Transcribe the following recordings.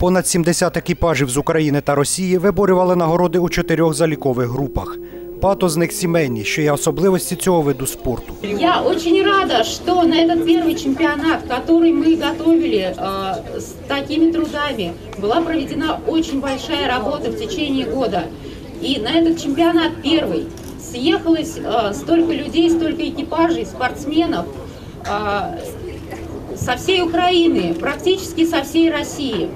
Понад 70 екіпажів з України та Росії виборювали нагороди у чотирьох залікових групах. Багато з них сімейні, що є особливості цього виду спорту. Я очень рада, что на этот первый чемпионат, который мы готовили э, с такими трудами, была проведена очень большая работа в течение года. И на этот чемпионат первый съехалось э, столько людей, столько экипажей, спортсменов э, со всей Украины, практически со всей России.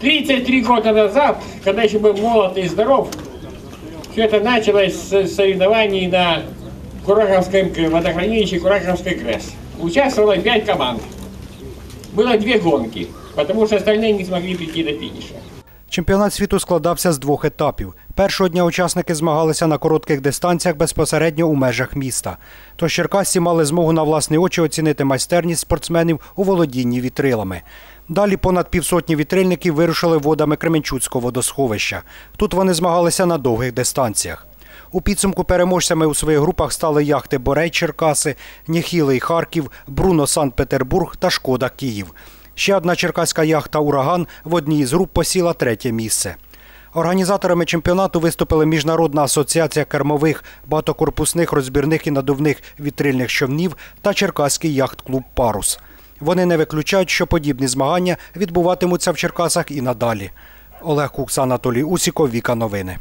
33 года назад, когда еще был молод и здоров, все это началось с соревнований на Кураховском водохранилище Кураховской КРЭС. Участвовало 5 команд. Было две гонки, потому что остальные не смогли прийти до финиша. Чемпіонат світу складався з двох етапів. Першого дня учасники змагалися на коротких дистанціях безпосередньо у межах міста. Тож черкасці мали змогу на власні очі оцінити майстерність спортсменів у володінні вітрилами. Далі понад півсотні вітрильників вирушили водами Кременчуцького водосховища. Тут вони змагалися на довгих дистанціях. У підсумку переможцями у своїх групах стали яхти Борей Черкаси, Ніхілий Харків, Бруно Санкт-Петербург та Шкода Київ. Ще одна черкаська яхта Ураган в одній із груп посіла третє місце. Організаторами чемпіонату виступили Міжнародна асоціація кермових, багатокорпусних, розбірних і надувних вітрильних човнів та Черкаський яхт-клуб Парус. Вони не виключають, що подібні змагання відбуватимуться в Черкасах і надалі. Олег Кукс, Анатолій Усіков, Віка Новини.